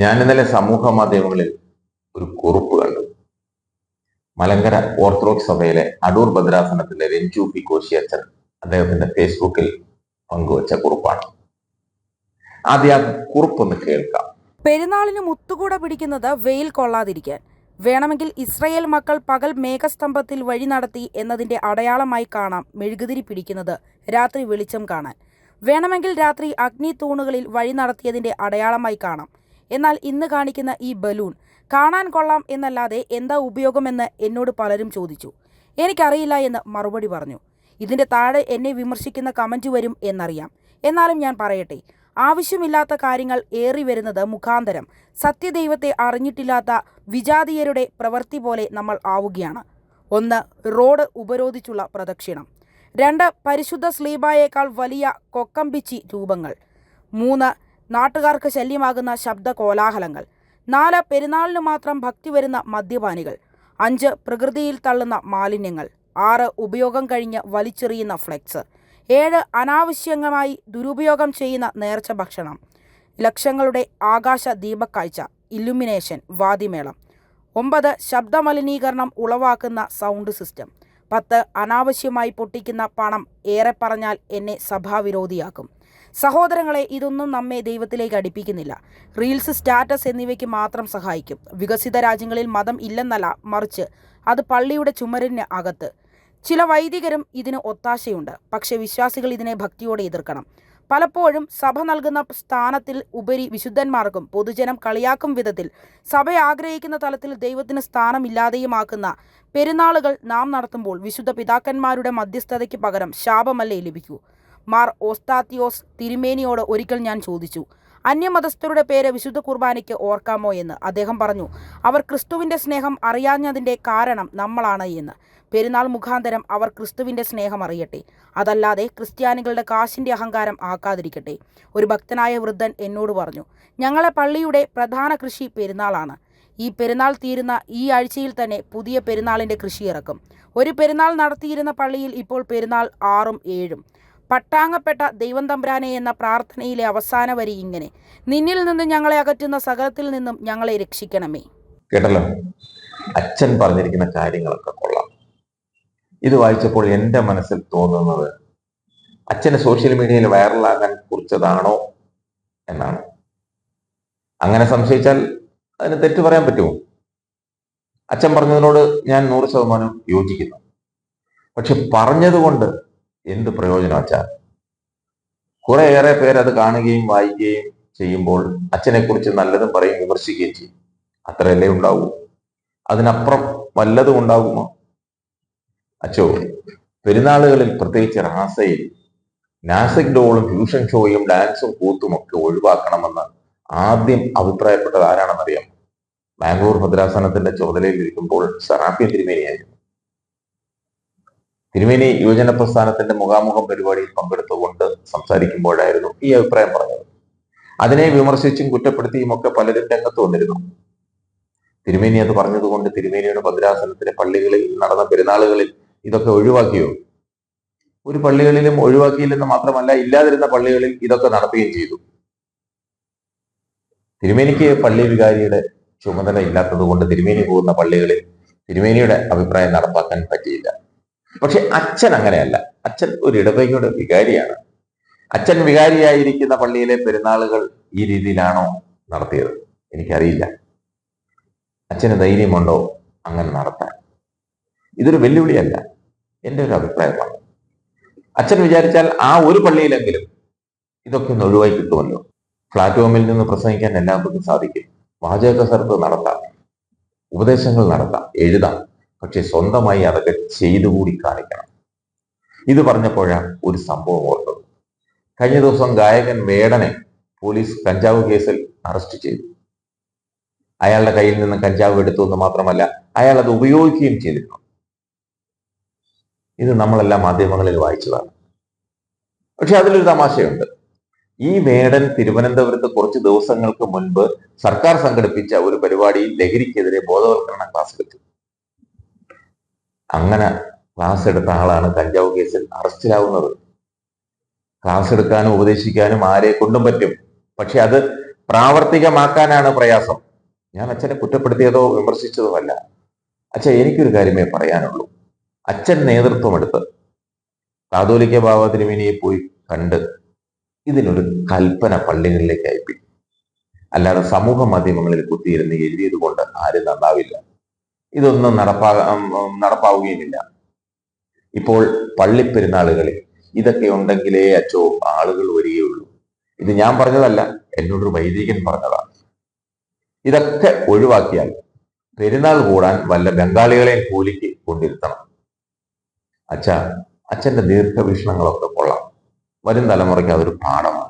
ഞാൻ ഇന്നലെ സമൂഹ മാധ്യമങ്ങളിൽ ഒരു കുറിപ്പ് കണ്ടു. മലങ്കര ഓർത്തഡോക്സ് സഭയിലെ അടൂർ ഭദ്രാസനത്തിലെ രഞ്ജു പി കോശി അച്ഛൻ അദ്ദേഹത്തിന്റെ ഫേസ്ബുക്കിൽ പങ്കുവച്ച കുറിപ്പാണ്. ആദ്യ ആ കുറിപ്പൊന്ന് കേൾക്കാം. പെരുന്നാളിന് മുത്തുകൂട പിടിക്കുന്നത് വെയിൽ കൊള്ളാതിരിക്കാൻ. വേണമെങ്കിൽ ഇസ്രയേൽ മക്കൾ പകൽ മേഘസ്തംഭത്തിൽ വഴി നടത്തി എന്നതിന്റെ അടയാളമായി കാണാം മെഴുകുതിരി പിടിക്കുന്നത് രാത്രി വെളിച്ചം കാണാൻ. വേണമെങ്കിൽ രാത്രി അഗ്നി തൂണുകളിൽ വഴി നടത്തിയതിന്റെ അടയാളമായി കാണാം. എന്നാൽ ഇന്ന് കാണിക്കുന്ന ഈ ബലൂൺ കാണാൻ കൊള്ളാം എന്നല്ലാതെ എന്താ ഉപയോഗമെന്ന് എന്നോട് പലരും ചോദിച്ചു. എനിക്കറിയില്ല എന്ന് മറുപടി പറഞ്ഞു. ഇതിന്റെ താഴെ എന്നെ വിമർശിക്കുന്ന കമന്റ് വരും എന്നറിയാം. എന്നാലും ഞാൻ പറയട്ടെ ആവശ്യമില്ലാത്ത കാര്യങ്ങൾ ഏറി വരുന്നത് മുഖാന്തരം. സത്യദൈവത്തെ അറിഞ്ഞിട്ടില്ലാത്ത വിജാതീയരുടെ പ്രവൃത്തി പോലെ നമ്മൾ ആവുകയാണ്. ഒന്ന് റോഡ് ഉപരോധിച്ചുള്ള പ്രദക്ഷിണം. രണ്ട് പരിശുദ്ധ സ്ലീബായേക്കാൾ വലിയ കൊക്കമ്പിച്ചി രൂപങ്ങൾ. മൂന്ന് നാട്ടുകാർക്ക് ശല്യമാകുന്ന ശബ്ദ കോലാഹലങ്ങൾ. നാല് പെരുന്നാളിന് മാത്രം ഭക്തി വരുന്ന മദ്യപാനികൾ. അഞ്ച് പ്രകൃതിയിൽ തള്ളുന്ന മാലിന്യങ്ങൾ. ആറ് ഉപയോഗം കഴിഞ്ഞ് വലിച്ചെറിയുന്ന ഫ്ലെക്സ്. ഏഴ് അനാവശ്യമായി ദുരുപയോഗം ചെയ്യുന്ന നേർച്ച ഭക്ഷണം. ലക്ഷങ്ങളുടെ ആകാശ ദീപക്കാഴ്ച ഇല്ലുമിനേഷൻ വാതിമേളം ഒമ്പത് ശബ്ദമലിനീകരണം ഉളവാക്കുന്ന സൗണ്ട് സിസ്റ്റം. പത്ത് അനാവശ്യമായി പൊട്ടിക്കുന്ന പണം ഏറെ പറഞ്ഞാൽ എന്നെ സഭാവിരോധിയാക്കും. സഹോദരങ്ങളെ ഇതൊന്നും നമ്മെ ദൈവത്തിലേക്ക് അടുപ്പിക്കുന്നില്ല. റീൽസ് സ്റ്റാറ്റസ് എന്നിവയ്ക്ക് മാത്രം സഹായിക്കും. വികസിത രാജ്യങ്ങളിൽ മതം ഇല്ലെന്നല്ല മറിച്ച് അത് പള്ളിയുടെ ചുമരിന് അകത്ത്. ചില വൈദികരും ഇതിന് ഒത്താശയുണ്ട്. പക്ഷേ വിശ്വാസികൾ ഇതിനെ ഭക്തിയോടെ എതിർക്കണം. പലപ്പോഴും സഭ നൽകുന്ന സ്ഥാനത്തിൽ ഉപരി വിശുദ്ധന്മാർക്കും പൊതുജനം കളിയാക്കും വിധത്തിൽ സഭ ആഗ്രഹിക്കുന്ന തലത്തിൽ ദൈവത്തിന് സ്ഥാനമില്ലാതെയുമാക്കുന്ന പെരുന്നാളുകൾ നാം നടത്തുമ്പോൾ വിശുദ്ധ പിതാക്കന്മാരുടെ മധ്യസ്ഥതയ്ക്ക് പകരം ശാപമല്ലേ ലഭിക്കൂ? മാർ ഓസ്താത്തിയോസ് തിരുമേനിയോട് ഒരിക്കൽ ഞാൻ ചോദിച്ചു അന്യമതസ്ഥരുടെ പേര് വിശുദ്ധ കുർബാനയ്ക്ക് ഓർക്കാമോ? എന്ന്. അദ്ദേഹം പറഞ്ഞു അവർ ക്രിസ്തുവിന്റെ സ്നേഹം അറിയാഞ്ഞതിന്റെ കാരണം നമ്മളാണ് എന്ന്. പെരുന്നാൾ മുഖാന്തരം അവർ ക്രിസ്തുവിന്റെ സ്നേഹം അറിയട്ടെ. അതല്ലാതെ ക്രിസ്ത്യാനികളുടെ കാശിന്റെ അഹങ്കാരം ആക്കാതിരിക്കട്ടെ. ഒരു ഭക്തനായ വൃദ്ധൻ എന്നോട് പറഞ്ഞു ഞങ്ങളെ പള്ളിയുടെ പ്രധാന കൃഷി പെരുന്നാളാണ്. ഈ പെരുന്നാൾ തീരുന്ന ഈ ആഴ്ചയിൽ തന്നെ പുതിയ പെരുന്നാളിന്റെ കൃഷി ഇറക്കും. ഒരു പെരുന്നാൾ നടത്തിയിരുന്ന പള്ളിയിൽ ഇപ്പോൾ പെരുന്നാൾ ആറും ഏഴും. പട്ടാങ്ങപ്പെട്ട ദൈവം തമ്പുരാനെ എന്ന പ്രാർത്ഥനയിലെ അവസാന വരി ഇങ്ങനെ നിന്നിൽ നിന്ന് ഞങ്ങളെ അകറ്റുന്ന സകലത്തിൽ നിന്നും ഞങ്ങളെ രക്ഷിക്കണമേ. കേട്ടല്ലോ? അച്ഛൻ പറഞ്ഞിരിക്കുന്ന കാര്യങ്ങളൊക്കെ കൊള്ളാം. ഇത് വായിച്ചപ്പോൾ എന്റെ മനസ്സിൽ തോന്നുന്നത് അച്ഛന് സോഷ്യൽ മീഡിയയിൽ വൈറലാകാൻ കുറിച്ചതാണോ എന്നാണ്. അങ്ങനെ സംശയിച്ചാൽ അതിന് തെറ്റ് പറയാൻ പറ്റുമോ? അച്ഛൻ പറഞ്ഞതിനോട് ഞാൻ നൂറ് ശതമാനം യോജിക്കുന്നു. പക്ഷെ പറഞ്ഞതുകൊണ്ട് എന്ത് പ്രയോജനം അച്ഛാ? കുറേയേറെ പേരത് കാണുകയും വായിക്കുകയും ചെയ്യുമ്പോൾ അച്ഛനെ കുറിച്ച് നല്ലതും പറയും വിമർശിക്കുകയും ചെയ്യും. അത്രയല്ലേ ഉണ്ടാവൂ. അതിനപ്പുറം വല്ലതും ഉണ്ടാകുമോ? അച്ചോ പെരുന്നാളുകളിൽ പ്രത്യേകിച്ച് റാസയിൽ നാസിക് ഡോളും ഫ്യൂഷൻ ഷോയും ഡാൻസും കൂത്തും ഒക്കെ ഒഴിവാക്കണമെന്ന് ആദ്യം അഭിപ്രായപ്പെട്ടത് ആരാണെന്നറിയാം? ബാംഗ്ലൂർ ഭദ്രാസനത്തിന്റെ ചുമതലയിൽ ഇരിക്കുമ്പോൾ സറാഫ്യൻ തിരുമേനിയായിരുന്നു. തിരുമേനി യുവജന പ്രസ്ഥാനത്തിന്റെ മുഖാമുഖം പരിപാടിയിൽ പങ്കെടുത്തുകൊണ്ട് സംസാരിക്കുമ്പോഴായിരുന്നു ഈ അഭിപ്രായം പറഞ്ഞത്. അതിനെ വിമർശിച്ചും കുറ്റപ്പെടുത്തിയും ഒക്കെ പലരും രംഗത്ത് വന്നിരുന്നു. തിരുമേനി അത് പറഞ്ഞതുകൊണ്ട് തിരുമേനിയുടെ ഭദ്രാസനത്തിലെ പള്ളികളിൽ നടന്ന പെരുന്നാളുകളിൽ ഇതൊക്കെ ഒഴിവാക്കിയോ? ഒരു പള്ളികളിലും ഒഴിവാക്കിയില്ലെന്ന് മാത്രമല്ല ഇല്ലാതിരുന്ന പള്ളികളിൽ ഇതൊക്കെ നടത്തുകയും ചെയ്തു. തിരുമേനിക്ക് പള്ളി വികാരിയുടെ ചുമതല ഇല്ലാത്തത് കൊണ്ട് തിരുമേനി പോകുന്ന പള്ളികളിൽ തിരുമേനിയുടെ അഭിപ്രായം നടപ്പാക്കാൻ പറ്റിയില്ല. പക്ഷെ അച്ഛൻ അങ്ങനെയല്ല. അച്ഛൻ ഒരു ഇടവകയുടെ വികാരിയാണ്. അച്ഛൻ വികാരിയായിരിക്കുന്ന പള്ളിയിലെ പെരുന്നാളുകൾ ഈ രീതിയിലാണോ നടത്തിയത്? എനിക്കറിയില്ല. അച്ഛന് ധൈര്യമുണ്ടോ അങ്ങനെ നടത്താൻ? ഇതൊരു വെല്ലുവിളിയല്ല. എന്റെ ഒരു അഭിപ്രായമാണ്. അച്ഛൻ വിചാരിച്ചാൽ ആ ഒരു പള്ളിയിലെങ്കിലും ഇതൊക്കെ ഒന്ന് ഒഴിവായി കിട്ടുമല്ലോ. പ്ലാറ്റ്ഫോമിൽ നിന്ന് പ്രസംഗിക്കാൻ എല്ലാവർക്കും സാധിക്കും. വാചക കസരത്ത് നടത്താം. ഉപദേശങ്ങൾ നടത്താം. എഴുതാം. പക്ഷെ സ്വന്തമായി അതൊക്കെ ചെയ്തുകൂടി കാണിക്കണം. ഇത് പറഞ്ഞപ്പോഴാണ് ഒരു സംഭവം ഓർത്തത്. കഴിഞ്ഞ ദിവസം ഗായകൻ വേടനെ പോലീസ് കഞ്ചാവ് കേസിൽ അറസ്റ്റ് ചെയ്തു. അയാളുടെ കയ്യിൽ നിന്ന് കഞ്ചാവ് എടുത്തു എന്ന് മാത്രമല്ല അയാൾ അത് ഉപയോഗിക്കുകയും ചെയ്തിരുന്നു. ഇത് നമ്മളെല്ലാം മാധ്യമങ്ങളിൽ വായിച്ചതാണ്. പക്ഷെ അതിലൊരു തമാശയുണ്ട്. ഈ വേടൻ തിരുവനന്തപുരത്ത് കുറച്ച് ദിവസങ്ങൾക്ക് മുൻപ് സർക്കാർ സംഘടിപ്പിച്ച ഒരു പരിപാടിയിൽ ലഹരിക്കെതിരെ ബോധവൽക്കരണ ക്ലാസ് എടുത്തു. അങ്ങനെ ക്ലാസ് എടുത്ത ആളാണ് കഞ്ചാവ് കേസിൽ അറസ്റ്റിലാവുന്നത്. ക്ലാസ് എടുക്കാനും ഉപദേശിക്കാനും ആരെ കൊണ്ടും പറ്റും. പക്ഷെ അത് പ്രാവർത്തികമാക്കാനാണ് പ്രയാസം. ഞാൻ അച്ഛനെ കുറ്റപ്പെടുത്തിയതോ വിമർശിച്ചതോ അല്ല അച്ഛ എനിക്കൊരു കാര്യമേ പറയാനുള്ളൂ. അച്ഛൻ നേതൃത്വമെടുത്ത് കാതോലിക്ക ബാബ തിരുമേനിയെ പോയി കണ്ട് ഇതിനൊരു കൽപ്പന പള്ളികളിലേക്ക് അയപ്പി അല്ലാതെ സമൂഹ മാധ്യമങ്ങളിൽ കുത്തിയിരുന്ന് എഴുതിയത് കൊണ്ട് ആരും നന്നാവില്ല. ഇതൊന്നും നടപ്പാ നടപ്പാവുകയുമില്ല. ഇപ്പോൾ പള്ളിപ്പെരുന്നാളുകളിൽ ഇതൊക്കെ ഉണ്ടെങ്കിലേ അച്ചോ ആളുകൾ വരികയുള്ളൂ. ഇത് ഞാൻ പറഞ്ഞതല്ല എന്നോടൊരു വൈദികൻ പറഞ്ഞതാണ്. ഇതൊക്കെ ഒഴിവാക്കിയാൽ പെരുന്നാൾ കൂടാൻ വല്ല ബംഗാളികളെയും കൂലിക്ക് കൊണ്ടിരുത്തണം. അച്ഛ അച്ഛന്റെ ദീർഘവീക്ഷണങ്ങളൊക്കെ കൊള്ളാം. വരും തലമുറയ്ക്ക് അതൊരു പാഠമാണ്.